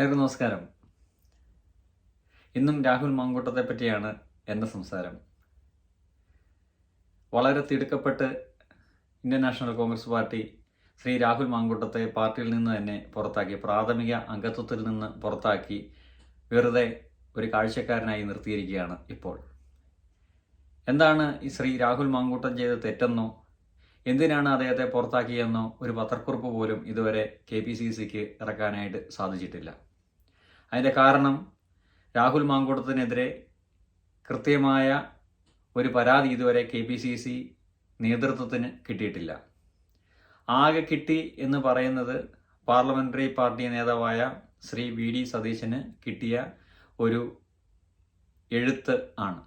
എല്ലാവർക്കും നമസ്കാരം. ഇന്നും രാഹുൽ മാങ്കൂട്ടത്തെ പറ്റിയാണ് എന്റെ സംസാരം. വളരെ തിടുക്കപ്പെട്ട് Indian National Congress party Shri Rahul മാങ്കൂട്ടത്തെ പാർട്ടിയിൽ നിന്ന് തന്നെ പുറത്താക്കി പ്രാഥമിക അംഗത്വത്തിൽ നിന്ന് പുറത്താക്കി വെറുതെ ഒരു കാഴ്ചക്കാരനായി നിർത്തിയിരിക്കുകയാണ് ഇപ്പോൾ. എന്താണ് ഈ ശ്രീ രാഹുൽ മാങ്കൂട്ടം ചെയ്ത തെറ്റെന്നോ? എന്തിനാണ് അദ്ദേഹത്തെ പുറത്താക്കിയെന്നോ? ഒരു പത്രക്കുറിപ്പ് പോലും ഇതുവരെ കെ പി സി സിക്ക് ഇറക്കാനായിട്ട് സാധിച്ചിട്ടില്ല. അതിന്റെ കാരണം രാഹുൽ മാങ്കൂട്ടത്തിനെതിരെ കൃത്യമായ ഒരു പരാതി ഇതുവരെ കെ പി സി സി നേതൃത്വത്തിന് കിട്ടിയിട്ടില്ല. ആകെ കിട്ടി എന്ന് പറയുന്നത് പാർലമെന്ററി പാർട്ടി നേതാവായ ശ്രീ വി ഡി സതീശന് കിട്ടിയ ഒരു എഴുത്ത് ആണ്.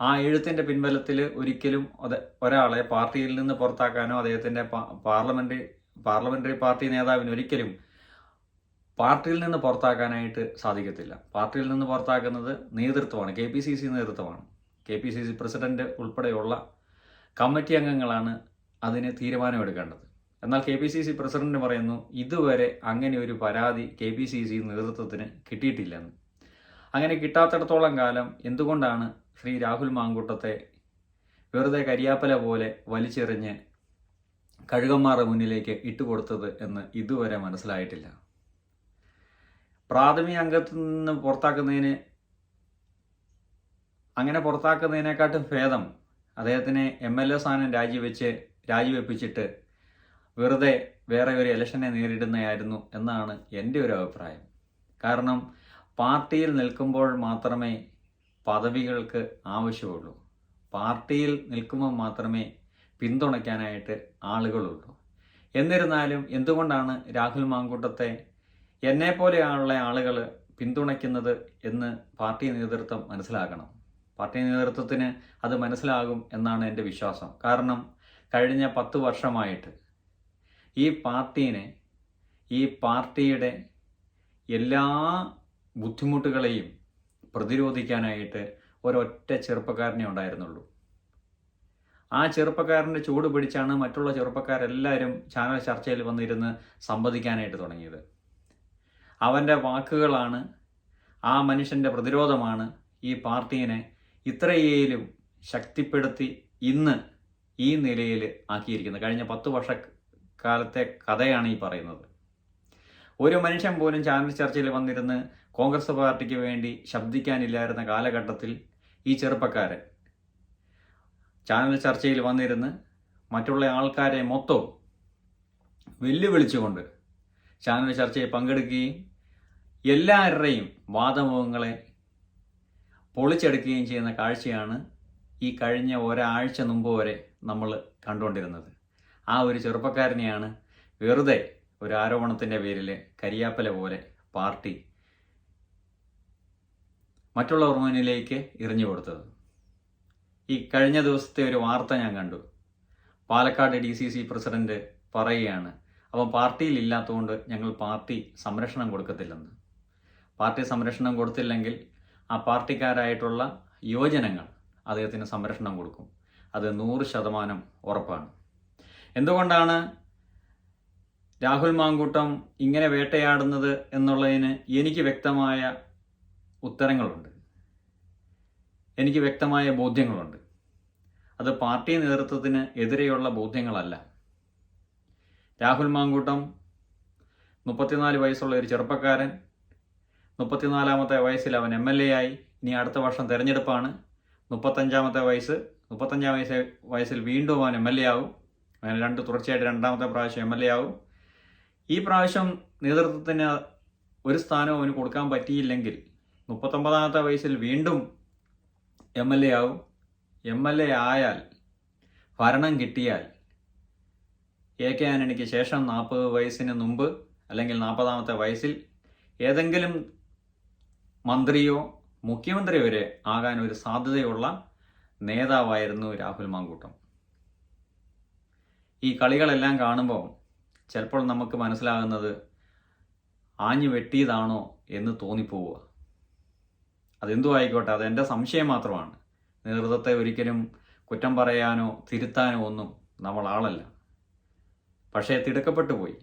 ആ എഴുത്തിന്റെ പിൻബലത്തിൽ ഒരിക്കലും അത് ഒരാളെ പാർട്ടിയിൽ നിന്ന് പുറത്താക്കാനോ അദ്ദേഹത്തിന്റെ പാർലമെന്ററി പാർലമെന്ററി പാർട്ടി നേതാവിന് ഒരിക്കലും പാർട്ടിയിൽ നിന്ന് പുറത്താക്കാനായിട്ട് സാധിക്കത്തില്ല. പാർട്ടിയിൽ നിന്ന് പുറത്താക്കുന്നത് നേതൃത്വമാണ് K P C C നേതൃത്വമാണ്. K P C C president ഉൾപ്പെടെയുള്ള കമ്മിറ്റി അംഗങ്ങളാണ് അതിന് തീരുമാനമെടുക്കേണ്ടത്. എന്നാൽ K P C C president പറയുന്നു ഇതുവരെ അങ്ങനെ ഒരു പരാതി കെ പി സി സി നേതൃത്വത്തിന് കിട്ടിയിട്ടില്ലെന്ന്. അങ്ങനെ കിട്ടാത്തിടത്തോളം കാലം എന്തുകൊണ്ടാണ് ശ്രീ രാഹുൽ മാങ്കൂട്ടത്തെ വെറുതെ കരിയാപ്പല പോലെ വലിച്ചെറിഞ്ഞ് കഴുകന്മാരുടെ മുന്നിലേക്ക് ഇട്ടുകൊടുത്തത് എന്ന് ഇതുവരെ മനസ്സിലായിട്ടില്ല? പ്രാഥമിക അംഗത്തിൽ നിന്ന് പുറത്താക്കുന്നതിന് അങ്ങനെ പുറത്താക്കുന്നതിനെക്കാട്ടും ഭേദം അദ്ദേഹത്തിനെ എം എൽ എ സ്ഥാനം രാജിവെച്ച് രാജിവെപ്പിച്ചിട്ട് വെറുതെ വേറെ ഒരു ഇലക്ഷനെ നേരിടുന്നതായിരുന്നു എന്നാണ് എന്റെ ഒരു അഭിപ്രായം. കാരണം പാർട്ടിയിൽ നിൽക്കുമ്പോൾ മാത്രമേ പദവികൾക്ക് ആവശ്യമുള്ളൂ. പാർട്ടിയിൽ നിൽക്കുമ്പോൾ മാത്രമേ പിന്തുണയ്ക്കാനായിട്ട് ആളുകളുള്ളൂ. എന്നിരുന്നാലും എന്തുകൊണ്ടാണ് രാഹുൽ മാങ്കൂട്ടത്തെ എന്നെ പോലെയുള്ള ആളുകൾ പിന്തുണയ്ക്കുന്നത് എന്ന് പാർട്ടി നേതൃത്വം മനസ്സിലാക്കണം പാർട്ടി നേതൃത്വത്തിന് അത് മനസ്സിലാകും എന്നാണ് എന്റെ വിശ്വാസം. കാരണം കഴിഞ്ഞ പത്ത് വർഷമായിട്ട് ഈ പാർട്ടീനെ ഈ പാർട്ടിയുടെ എല്ലാ ബുദ്ധിമുട്ടുകളെയും പ്രതിരോധിക്കാനായിട്ട് ഒരൊറ്റ ചെറുപ്പക്കാരനെ ഉണ്ടായിരുന്നുള്ളൂ. ആ ചെറുപ്പക്കാരന്റെ ചൂട് പിടിച്ചാണ് മറ്റുള്ള ചെറുപ്പക്കാരെല്ലാവരും ചാനൽ ചർച്ചയിൽ വന്നിരുന്ന് സംവദിക്കാനായിട്ട് തുടങ്ങിയത്. അവന്റെ വാക്കുകളാണ് ആ മനുഷ്യന്റെ പ്രതിരോധമാണ് ഈ പാർട്ടീനെ ഇത്രയേലും ശക്തിപ്പെടുത്തി ഇന്ന് ഈ നിലയിൽ ആക്കിയിരിക്കുന്നത്. കഴിഞ്ഞ പത്ത് വർഷക്കാലത്തെ കഥയാണ് ഈ പറയുന്നത്. ഒരു മനുഷ്യൻ പോലും ചാനൽ ചർച്ചയിൽ വന്നിരുന്ന് കോൺഗ്രസ് പാർട്ടിക്ക് വേണ്ടി ശബ്ദിക്കാനില്ലായിരുന്ന കാലഘട്ടത്തിൽ ഈ ചെറുപ്പക്കാരൻ ചാനൽ ചർച്ചയിൽ വന്നിരുന്ന് മറ്റുള്ള ആൾക്കാരെ മൊത്തം വെല്ലുവിളിച്ചുകൊണ്ട് ചാനൽ ചർച്ചയിൽ പങ്കെടുക്കുകയും എല്ലാവരുടെയും വാദമുഖങ്ങളെ പൊളിച്ചെടുക്കുകയും ചെയ്യുന്ന കാഴ്ചയാണ് ഈ കഴിഞ്ഞ ഒരാഴ്ച മുമ്പ് വരെ നമ്മൾ കണ്ടുകൊണ്ടിരുന്നത്. ആ ഒരു ചെറുപ്പക്കാരനെയാണ് വെറുതെ ഒരു ആരോപണത്തിന്റെ പേരിൽ കരിയാപ്പല പോലെ പാർട്ടി മറ്റുള്ളവർ മുന്നിലേക്ക് എറിഞ്ഞു കൊടുത്തത്. ഈ കഴിഞ്ഞ ദിവസത്തെ ഒരു വാർത്ത ഞാൻ കണ്ടു. Palakkad D C C president പറയുകയാണ് അപ്പം പാർട്ടിയിൽ ഇല്ലാത്തതുകൊണ്ട് ഞങ്ങൾ പാർട്ടി സംരക്ഷണം കൊടുക്കത്തില്ലെന്ന്. പാർട്ടി സംരക്ഷണം കൊടുത്തില്ലെങ്കിൽ ആ പാർട്ടിക്കാരായിട്ടുള്ള യുവജനങ്ങൾ അദ്ദേഹത്തിന് സംരക്ഷണം കൊടുക്കും. അത് നൂറ് ശതമാനം ഉറപ്പാണ്. എന്തുകൊണ്ടാണ് രാഹുൽ മാങ്കൂട്ടം ഇങ്ങനെ വേട്ടയാടുന്നത് എന്നുള്ളതിന് എനിക്ക് വ്യക്തമായ ഉത്തരങ്ങളുണ്ട്. എനിക്ക് വ്യക്തമായ ബോധ്യങ്ങളുണ്ട്. അത് പാർട്ടി നേതൃത്വത്തിന് എതിരെയുള്ള ബോധ്യങ്ങളല്ല. രാഹുൽ മാങ്കൂട്ടം മുപ്പത്തിനാല് വയസ്സുള്ള ഒരു ചെറുപ്പക്കാരൻ മുപ്പത്തിനാലാമത്തെ വയസ്സിൽ അവൻ എം എൽ എ ആയി. ഇനി അടുത്ത വർഷം തെരഞ്ഞെടുപ്പാണ്. മുപ്പത്തഞ്ചാമത്തെ വയസ്സ് മുപ്പത്തഞ്ചാം വയസ്സ് വയസ്സിൽ വീണ്ടും അവൻ എം എൽ എ ആവും. അങ്ങനെ രണ്ട് തുടർച്ചയായിട്ട് രണ്ടാമത്തെ പ്രാവശ്യം എം എൽ എ ആവും. ഈ പ്രാവശ്യം നേതൃത്വത്തിന് ഒരു സ്ഥാനവും അവന് കൊടുക്കാൻ പറ്റിയില്ലെങ്കിൽ മുപ്പത്തൊമ്പതാമത്തെ വയസ്സിൽ വീണ്ടും എം എൽ എ ആവും. എം എൽ എ ആയാൽ ഭരണം കിട്ടിയാൽ എ കെ ആന്റണിക്ക് ശേഷം നാൽപ്പത് വയസ്സിന് മുമ്പ് അല്ലെങ്കിൽ നാൽപ്പതാമത്തെ വയസ്സിൽ ഏതെങ്കിലും മന്ത്രിയോ മുഖ്യമന്ത്രി വരെ ആകാൻ ഒരു സാധ്യതയുള്ള നേതാവായിരുന്നു രാഹുൽ മാങ്കൂട്ടം. ഈ കളികളെല്ലാം കാണുമ്പോൾ ചിലപ്പോൾ നമുക്ക് മനസ്സിലാകുന്നത് ആഞ്ഞു വെട്ടിയതാണോ എന്ന് തോന്നിപ്പോവുക. അതെന്തു ആയിക്കോട്ടെ അതെന്റെ സംശയം മാത്രമാണ്. നേതൃത്വത്തെ ഒരിക്കലും കുറ്റം പറയാനോ തിരുത്താനോ ഒന്നും നമ്മൾ ആളല്ല. പക്ഷേ തിടുക്കപ്പെട്ടു പോയി.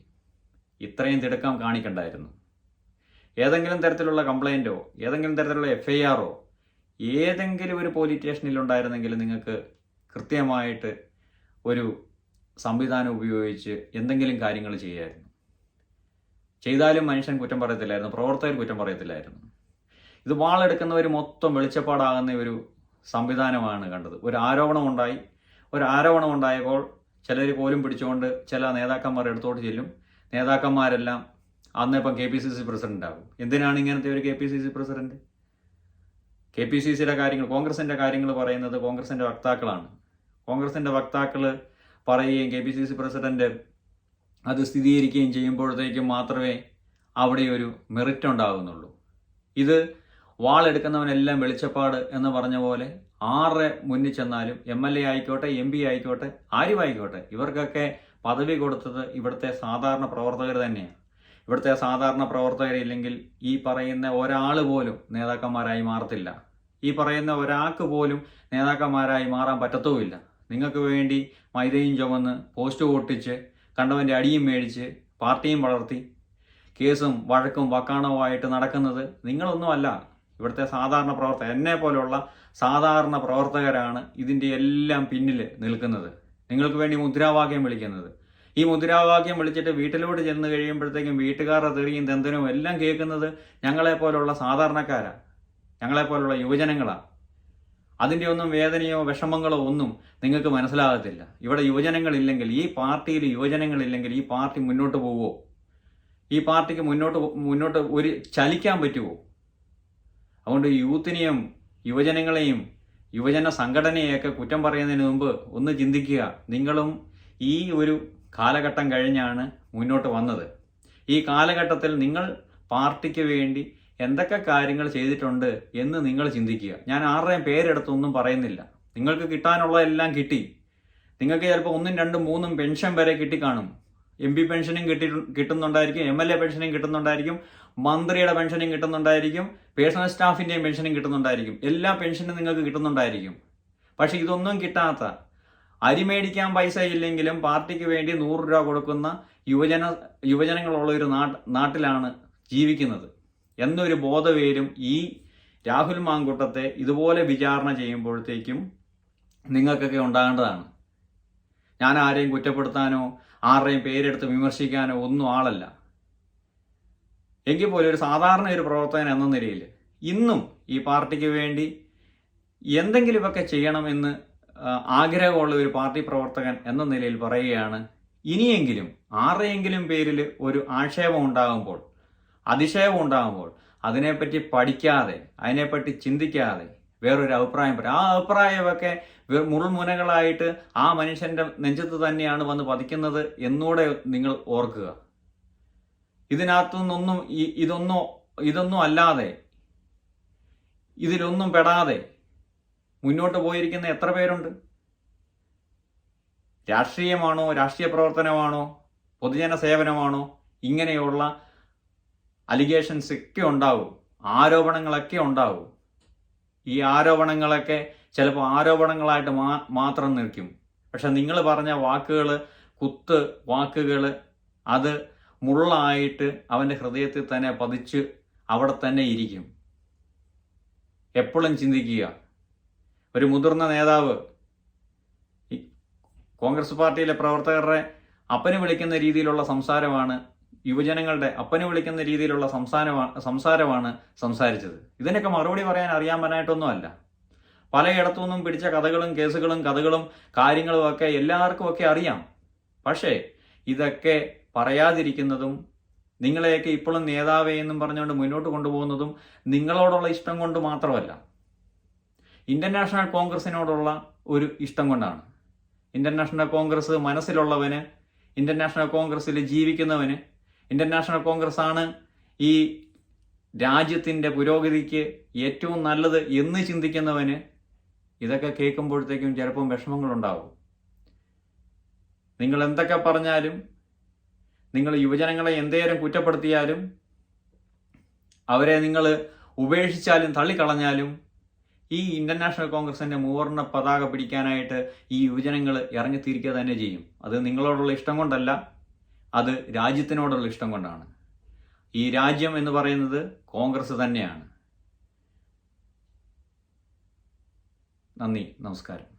ഇത്രയും തിടുക്കം കാണിക്കണ്ടായിരുന്നു. ഏതെങ്കിലും തരത്തിലുള്ള കംപ്ലൈന്റോ ഏതെങ്കിലും തരത്തിലുള്ള എഫ് ഐ ആറോ ഏതെങ്കിലും ഒരു പോലീസ് സ്റ്റേഷനിൽ ഉണ്ടായിരുന്നെങ്കിൽ നിങ്ങൾക്ക് കൃത്യമായിട്ട് ഒരു സംവിധാനം ഉപയോഗിച്ച് എന്തെങ്കിലും കാര്യങ്ങൾ ചെയ്യായിരുന്നു. ചെയ്താലും മനുഷ്യൻ കുറ്റം പറയത്തില്ലായിരുന്നു പ്രവർത്തകർ കുറ്റം പറയത്തില്ലായിരുന്നു. ഇത് വാളെടുക്കുന്നവർ മൊത്തം വെളിച്ചപ്പാടാകുന്ന ഒരു സംവിധാനമാണ് കണ്ടത്. ഒരു ആരോപണം ഉണ്ടായി. ഒരു ആരോപണം ഉണ്ടായപ്പോൾ ചിലർ പോലും പിടിച്ചുകൊണ്ട് ചില നേതാക്കന്മാർ എടുത്തോട്ട് ചെല്ലും. നേതാക്കന്മാരെല്ലാം അന്ന് ഇപ്പം K P C C president ആകും എന്തിനാണ് ഇങ്ങനത്തെ ഒരു K P C C president? K P C സിയുടെ കാര്യങ്ങൾ കോൺഗ്രസിന്റെ കാര്യങ്ങൾ പറയുന്നത് കോൺഗ്രസിന്റെ വക്താക്കളാണ്. കോൺഗ്രസിന്റെ വക്താക്കൾ പറയുകയും K P C C president അത് സ്ഥിരീകരിക്കുകയും ചെയ്യുമ്പോഴത്തേക്കും മാത്രമേ അവിടെ ഒരു മെറിറ്റ് ഉണ്ടാകുന്നുള്ളൂ. ഇത് വാളെടുക്കുന്നവനെല്ലാം വെളിച്ചപ്പാട് എന്ന് പറഞ്ഞ പോലെ ആറ് മുന്നിൽ ചെന്നാലും എം എൽ എ ആയിക്കോട്ടെ എം പി ആയിക്കോട്ടെ ആരുമായിക്കോട്ടെ ഇവർക്കൊക്കെ പദവി കൊടുത്തത് ഇവിടുത്തെ സാധാരണ പ്രവർത്തകർ തന്നെയാണ്. ഇവിടുത്തെ സാധാരണ പ്രവർത്തകരില്ലെങ്കിൽ ഈ പറയുന്ന ഒരാൾ പോലും നേതാക്കന്മാരായി മാറത്തില്ല. ഈ പറയുന്ന ഒരാൾക്ക് പോലും നേതാക്കന്മാരായി മാറാൻ പറ്റത്തുമില്ല. നിങ്ങൾക്ക് വേണ്ടി മൈദയും ചുമന്ന് പോസ്റ്റ് പൊട്ടിച്ച് കണ്ടവന്റെ അടിയും മേടിച്ച് പാർട്ടിയും വളർത്തി കേസും വഴക്കും വക്കാണവുമായിട്ട് നടക്കുന്നത് നിങ്ങളൊന്നുമല്ല. ഇവിടുത്തെ സാധാരണ പ്രവർത്തകർ എന്നെ പോലുള്ള സാധാരണ പ്രവർത്തകരാണ് ഇതിന്റെ എല്ലാം പിന്നിൽ നിൽക്കുന്നത്. നിങ്ങൾക്ക് വേണ്ടി മുദ്രാവാക്യം വിളിക്കുന്നത്. ഈ മുദ്രാവാക്യം വിളിച്ചിട്ട് വീട്ടിലോട്ട് ചെന്ന് കഴിയുമ്പോഴത്തേക്കും വീട്ടുകാരുടെ തെറിയും തെന്തനും എല്ലാം കേൾക്കുന്നത് ഞങ്ങളെപ്പോലുള്ള സാധാരണക്കാരാണ് ഞങ്ങളെപ്പോലുള്ള യുവജനങ്ങളാണ് അതിന്റെ ഒന്നും വേദനയോ വിഷമങ്ങളോ ഒന്നും നിങ്ങൾക്ക് മനസ്സിലാകത്തില്ല. ഇവിടെ യുവജനങ്ങളില്ലെങ്കിൽ ഈ പാർട്ടിയിൽ യുവജനങ്ങളില്ലെങ്കിൽ ഈ പാർട്ടി മുന്നോട്ട് പോവുമോ ഈ പാർട്ടിക്ക് മുന്നോട്ട് മുന്നോട്ട് ഒരു ചലിക്കാൻ പറ്റുമോ അതുകൊണ്ട് യൂത്തിനെയും യുവജനങ്ങളെയും യുവജന സംഘടനയെയൊക്കെ കുറ്റം പറയുന്നതിന് മുമ്പ് ഒന്ന് ചിന്തിക്കുക. നിങ്ങളും ഈ ഒരു കാലഘട്ടം കഴിഞ്ഞാണ് മുന്നോട്ട് വന്നത്. ഈ കാലഘട്ടത്തിൽ നിങ്ങൾ പാർട്ടിക്ക് വേണ്ടി എന്തൊക്കെ കാര്യങ്ങൾ ചെയ്തിട്ടുണ്ട് എന്ന് നിങ്ങൾ ചിന്തിക്കുക. ഞാൻ ആരുടെയും പേരെടുത്തൊന്നും പറയുന്നില്ല. നിങ്ങൾക്ക് കിട്ടാനുള്ളതെല്ലാം കിട്ടി. നിങ്ങൾക്ക് ചിലപ്പോൾ ഒന്നും രണ്ടും മൂന്നും പെൻഷൻ വരെ കിട്ടിക്കാണും. എം പി പെൻഷനും കിട്ടി കിട്ടുന്നുണ്ടായിരിക്കും എം എൽ എ പെൻഷനും കിട്ടുന്നുണ്ടായിരിക്കും മന്ത്രിയുടെ പെൻഷനും കിട്ടുന്നുണ്ടായിരിക്കും പേഴ്സണൽ സ്റ്റാഫിന്റെയും പെൻഷനും കിട്ടുന്നുണ്ടായിരിക്കും. എല്ലാ പെൻഷനും നിങ്ങൾക്ക് കിട്ടുന്നുണ്ടായിരിക്കും. പക്ഷേ ഇതൊന്നും കിട്ടാത്ത അരി മേടിക്കാൻ പൈസ ഇല്ലെങ്കിലും പാർട്ടിക്ക് വേണ്ടി നൂറ് രൂപ കൊടുക്കുന്ന യുവജന യുവജനങ്ങളുള്ള ഒരു നാട്ട് നാട്ടിലാണ് ജീവിക്കുന്നത്. എന്നൊരു ബോധവേരും ഈ രാഹുൽ മാങ്കൂട്ടത്തെ ഇതുപോലെ വിചാരണ ചെയ്യുമ്പോഴത്തേക്കും നിങ്ങൾക്കൊക്കെ ഉണ്ടാകേണ്ടതാണ്. ഞാൻ ആരെയും കുറ്റപ്പെടുത്താനോ ആരുടെയും പേരെടുത്ത് വിമർശിക്കാനോ ഒന്നും ആളല്ല. എങ്കിൽ പോലും ഒരു സാധാരണ ഒരു പ്രവർത്തകൻ എന്ന നിലയിൽ ഇന്നും ഈ പാർട്ടിക്ക് വേണ്ടി എന്തെങ്കിലുമൊക്കെ ചെയ്യണമെന്ന് ആഗ്രഹമുള്ള ഒരു പാർട്ടി പ്രവർത്തകൻ എന്ന നിലയിൽ പറയുകയാണ് ഇനിയെങ്കിലും ആരുടെയെങ്കിലും പേരിൽ ഒരു ആക്ഷേപം ഉണ്ടാകുമ്പോൾ അതിശയം ഉണ്ടാകുമ്പോൾ അതിനെപ്പറ്റി പഠിക്കാതെ അതിനെപ്പറ്റി ചിന്തിക്കാതെ വേറൊരു അഭിപ്രായം പറയും ആ അഭിപ്രായമൊക്കെ മുൾമുനകളായിട്ട് ആ മനുഷ്യന്റെ നെഞ്ചത്ത് തന്നെയാണ് വന്ന് പതിക്കുന്നത് എന്നൂടെ നിങ്ങൾ ഓർക്കുക. ഇതിനകത്തുനിന്നൊന്നും നിന്നൊന്നും ഇതൊന്നും ഇതൊന്നും അല്ലാതെ ഇതിലൊന്നും പെടാതെ മുന്നോട്ട് പോയിരിക്കുന്ന എത്ര പേരുണ്ട്? രാഷ്ട്രീയമാണോ രാഷ്ട്രീയ പ്രവർത്തനമാണോ പൊതുജന സേവനമാണോ ഇങ്ങനെയുള്ള അലിഗേഷൻസ് ഒക്കെ ഉണ്ടാവും ആരോപണങ്ങളൊക്കെ ഉണ്ടാവും. ഈ ആരോപണങ്ങളൊക്കെ ചിലപ്പോൾ ആരോപണങ്ങളായിട്ട് മാ മാത്രം നിൽക്കും. പക്ഷെ നിങ്ങൾ പറഞ്ഞ വാക്കുകൾ കുത്ത് വാക്കുകൾ അത് മുള്ളായിട്ട് അവന്റെ ഹൃദയത്തിൽ തന്നെ പതിച്ച് അവിടെ തന്നെ ഇരിക്കും. എപ്പോഴും ചിന്തിക്കുക ഒരു മുതിർന്ന നേതാവ്. കോൺഗ്രസ് പാർട്ടിയിലെ പ്രവർത്തകരുടെ അപ്പന് വിളിക്കുന്ന രീതിയിലുള്ള സംസാരമാണ് യുവജനങ്ങളുടെ അപ്പന് വിളിക്കുന്ന രീതിയിലുള്ള സംസാരമാണ് സംസാരമാണ് സംസാരിച്ചത്. ഇതിനൊക്കെ മറുപടി പറയാൻ അറിയാൻ അല്ല പലയിടത്തു നിന്നും പിടിച്ച കഥകളും കേസുകളും കഥകളും കാര്യങ്ങളും ഒക്കെ എല്ലാവർക്കും ഒക്കെ അറിയാം. പക്ഷേ ഇതൊക്കെ പറയാതിരിക്കുന്നതും നിങ്ങളെയൊക്കെ ഇപ്പോഴും നേതാവേ എന്നും പറഞ്ഞുകൊണ്ട് മുന്നോട്ട് കൊണ്ടുപോകുന്നതും നിങ്ങളോടുള്ള ഇഷ്ടം കൊണ്ട് മാത്രമല്ല. ഇന്ത്യൻ നാഷണൽ കോൺഗ്രസിനോടുള്ള ഒരു ഇഷ്ടം കൊണ്ടാണ്. ഇന്റർനാഷണൽ നാഷണൽ കോൺഗ്രസ് മനസ്സിലുള്ളവന് ഇന്റർനാഷണൽ നാഷണൽ കോൺഗ്രസ്സിൽ ജീവിക്കുന്നവന് ഇന്റർനാഷണൽ നാഷണൽ കോൺഗ്രസ് ആണ് ഈ രാജ്യത്തിന്റെ പുരോഗതിക്ക് ഏറ്റവും നല്ലത് എന്ന് ചിന്തിക്കുന്നവന് ഇതൊക്കെ കേൾക്കുമ്പോഴത്തേക്കും ചിലപ്പം വിഷമങ്ങളുണ്ടാവും. നിങ്ങൾ എന്തൊക്കെ പറഞ്ഞാലും നിങ്ങൾ യുവജനങ്ങളെ എന്തേലും കുറ്റപ്പെടുത്തിയാലും അവരെ നിങ്ങൾ ഉപേക്ഷിച്ചാലും തള്ളിക്കളഞ്ഞാലും ഈ ഇന്റർനാഷണൽ നാഷണൽ കോൺഗ്രസിന്റെ മൂവർണ പതാക പിടിക്കാനായിട്ട് ഈ യുവജനങ്ങൾ ഇറങ്ങിത്തിരിക്കുക തന്നെ ചെയ്യും. അത് നിങ്ങളോടുള്ള ഇഷ്ടം കൊണ്ടല്ല അത് രാജ്യത്തിനോടുള്ള ഇഷ്ടം കൊണ്ടാണ്. ഈ രാജ്യം എന്ന് പറയുന്നത് കോൺഗ്രസ് തന്നെയാണ്. നന്ദി നമസ്കാരം.